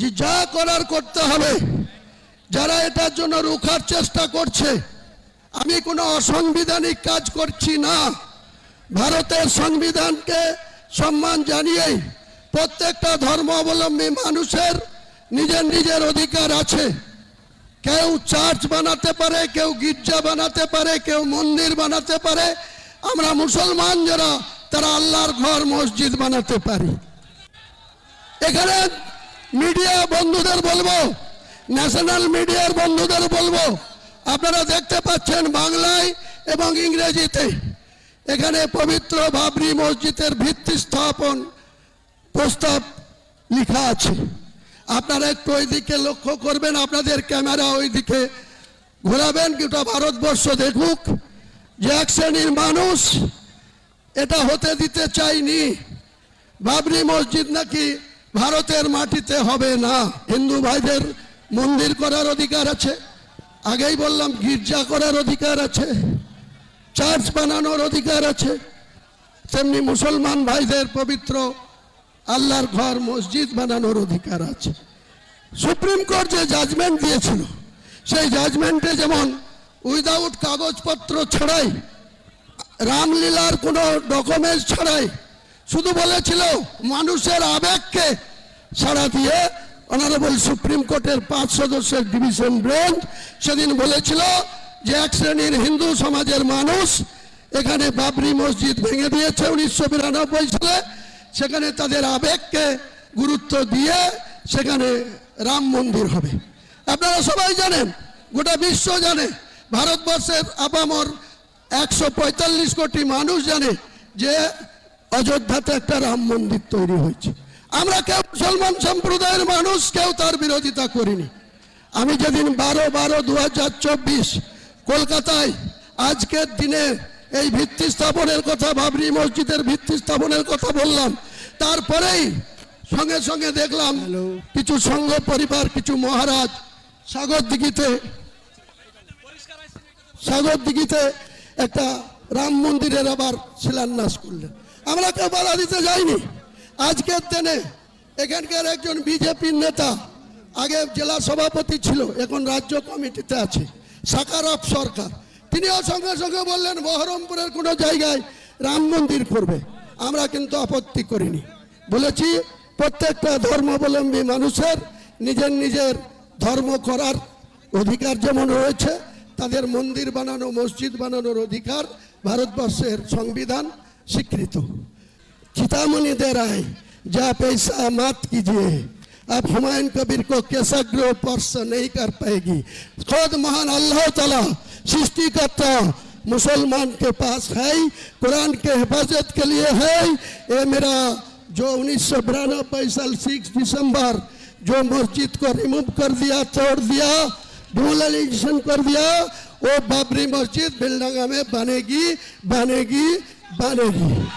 যে যা করার করতে হবে, যারা এটার জন্য রুখার চেষ্টা করছে, আমি কোনো অসাংবিধানিক কাজ করছি না। ভারতের সংবিধানকে সম্মান জানিয়েই প্রত্যেকটা ধর্মাবলম্বী মানুষের নিজের নিজের অধিকার আছে। কেউ চার্চ বানাতে পারে, কেউ গির্জা বানাতে পারে, কেউ মন্দির বানাতে পারে। আমরা মুসলমান যারা, তারা আল্লাহর ঘর মসজিদ বানাতে পারি। এখানে মিডিয়া বন্ধুদের বলব ন্যাশনাল মিডিয়ার বন্ধুদের বলব, আপনারা দেখতে পাচ্ছেন বাংলায় এবং ইংরেজিতে। এখানে পবিত্র বাবরি মসজিদের ভিত্তি স্থাপন প্রস্তাব লেখা আছে। আপনারা একটু ওই দিকে লক্ষ্য করবেন, আপনাদের ক্যামেরা ওই দিকে ঘোরাবেন, গোটা ভারতবর্ষ দেখুক যে এক শ্রেণির মানুষ এটা হতে দিতে চাইনি বাবরি মসজিদ নাকি ভারতের মাটিতে হবে না। হিন্দু ভাইদের মন্দির করার অধিকার আছে। আগেই বললাম, গির্জা করার অধিকার আছে। চার্চ বানানোর অধিকার আছে। তেমনি মুসলমান ভাইদের পবিত্র আল্লাহর ঘর, মসজিদ বানানোর অধিকার আছে। সুপ্রিম কোর্ট যে জাজমেন্ট দিয়েছিল, সেই জাজমেন্টে যেমন উইদাউট কাগজপত্র ছাড়াই, রামলীলার কোনো ডকুমেন্টস ছাড়াই শুধু বলেছিল মানুষের আবেগকে সাড়া দিয়ে অনারেবল সুপ্রিম কোর্টের পাঁচ সদস্যের ডিভিশন বেঞ্চ সেদিন বলেছিল যে এক শ্রেণির হিন্দু সমাজের মানুষ এখানে বাবরি মসজিদ ভেঙে দিয়েছে উনিশশো বিরানব্বই সালে। সেখানে তাদের আবেগকে গুরুত্ব দিয়ে সেখানে রাম মন্দির হবে। আপনারা সবাই জানেন, গোটা বিশ্ব জানে, ভারতবর্ষের আপামর একশো পঁয়তাল্লিশ কোটি মানুষ জানে যে অযোধ্যাতে একটা রাম মন্দির তৈরি হয়েছে। আমরা কেউ মুসলমান সম্প্রদায়ের মানুষ কেউ তার বিরোধিতা করিনি। আমি যেদিন বারো বারো দু কলকাতায় আজকের দিনে এই ভিত্তি স্থাপনের কথা বাবরি মসজিদের ভিত্তি স্থাপনের কথা বললাম তারপরেই সঙ্গে সঙ্গে দেখলাম কিছু সংঘ পরিবার কিছু মহারাজ সাগর দিঘিতে সাগর দিঘিতে একটা রাম মন্দিরের আবার শিলান্যাস করলেন। আমরা কেউ বাধা দিতে যাইনি। আজকের দিনে এখানকার একজন বিজেপির নেতা, আগে জেলা সভাপতি ছিল, এখন রাজ্য কমিটিতে আছে, সাকারপ সরকার। তিনিও সঙ্গে সঙ্গে বললেন, বহরমপুরের কোনো জায়গায় রাম মন্দির করবে। আমরা কিন্তু আপত্তি করিনি। বলেছি, প্রত্যেকটা ধর্মাবলম্বী মানুষের নিজের নিজের ধর্ম করার অধিকার যেমন রয়েছে, তাদের মন্দির বানানো, মসজিদ বানানোর অধিকার, ভারতবর্ষের সংবিধান स्वीकृत हो चेतावनी दे रहा है। जाप पैसा मत कीजिए। अब हुमायूं कबीर को कैसा ग्रो पर्स नहीं कर पाएगी। खुद महान अल्लाह तला सृष्टिकर्ता मुसलमान के पास है, कुरान के हिफाजत के लिए है। ये मेरा जो उन्नीस सौ बिरानबे साल सिक्स दिसंबर जो मस्जिद को रिमूव कर दिया छोड़ दिया डोलाइजेशन कर दिया, वो बाबरी मस्जिद बेलडंगा में बनेगी बनेगी। Barueri.